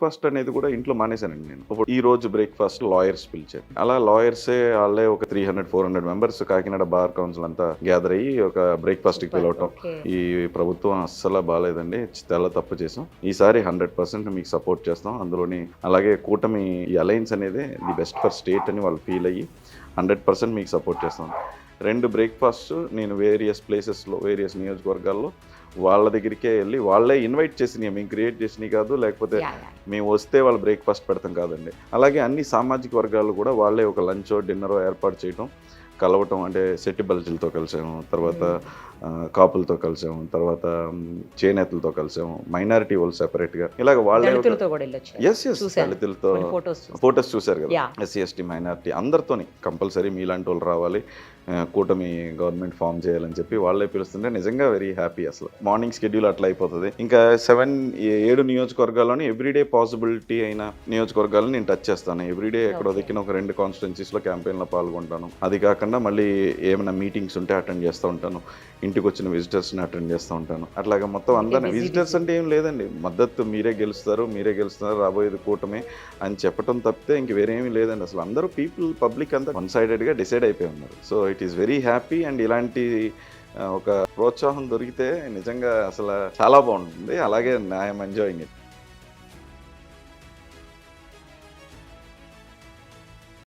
Breakfast అనేది కూడా ఇంట్లో మానేశానండి నేను. ఈ రోజు బ్రేక్ఫాస్ట్ లాయర్స్ పిలిచారు. అలా లాయర్సే వాళ్ళే ఒక three hundred four hundred members Kakinada bar council అంతా గ్యాదర్ అయ్యి ఒక బ్రేక్ఫాస్ట్కి పిలవటం. ఈ ప్రభుత్వం అస్సలు బాగాలేదండి చాలా తప్పు చేసాం. ఈసారి హండ్రెడ్ పర్సెంట్ మీకు సపోర్ట్ చేస్తాం. అందులోని అలాగే కూటమి ఈ అలయన్స్ అనేది ది బెస్ట్ ఫర్ స్టేట్ అని వాళ్ళు ఫీల్ అయ్యి హండ్రెడ్ పర్సెంట్ మీకు సపోర్ట్ చేస్తాం. రెండు బ్రేక్ఫాస్ట్ నేను వేరియస్ ప్లేసెస్లో వేరియస్ నియోజకవర్గాల్లో వాళ్ళ దగ్గరికే వెళ్ళి వాళ్ళే ఇన్వైట్ చేసినాయి మేము క్రియేట్ చేసినవి కాదు లేకపోతే. మేము వస్తే వాళ్ళు బ్రేక్ఫాస్ట్ పెడతాం కాదండి. అలాగే అన్ని సామాజిక వర్గాలు కూడా వాళ్ళే ఒక లంచో డిన్నరో ఏర్పాటు చేయటం కలవటం అంటే సెట్టి బల్జీలతో కలిసాము తర్వాత ఆ, కాపులతో కలిసాము తర్వాత చేనేతలతో కలిసాము మైనారిటీ వాళ్ళు సెపరేట్గా ఇలాగ వాళ్ళే ఎస్ ఎస్. దళితులతో ఫొటోస్ చూశారు కదా. ఎస్సీ ఎస్టీ మైనారిటీ అందరితోని కంపల్సరీ మీలాంటి వాళ్ళు రావాలి. కూటమి గవర్నమెంట్ ఫామ్ చేయాలని చెప్పి వాళ్ళే పిలుస్తుంటే నిజంగా వెరీ హ్యాపీ అసలు. మార్నింగ్ షెడ్యూల్ అట్లా అయిపోతుంది. ఇంకా సెవెన్ ఏడు నియోజకవర్గాల్లోని ఎవ్రీడే పాసిబిలిటీ అయిన నియోజకవర్గాలను నేను టచ్ చేస్తాను. ఎవ్రీడే ఎక్కడో. దిక్కిన ఒక రెండు కాన్స్టిట్యున్సీస్లో క్యాంపెయిన్లో పాల్గొంటాను. అది కాకుండా మళ్ళీ ఏమైనా మీటింగ్స్ ఉంటే అటెండ్ చేస్తూ ఉంటాను. ఇంటికి వచ్చిన విజిటర్స్ని అటెండ్ చేస్తూ ఉంటాను. అట్లాగా మొత్తం అందరినీ విజిటర్స్ అంటే ఏం లేదండి. మద్దతు మీరే గెలుస్తారు మీరే గెలుస్తున్నారు రాబోయేది కూటమే అని చెప్పడం తప్పితే ఇంక వేరేమీ లేదండి. అసలు అందరూ పీపుల్ పబ్లిక్ అంతా వన్ సైడెడ్గా డిసైడ్ అయిపోయి ఉన్నారు. So it is very happy and ఇలాంటి ఒక ప్రోత్సాహం దొరికితే నిజంగా అసలు చాలా బాగుంటుంది. అలాగే ఐఎమ్ ఎంజాయింగ్ ఇట్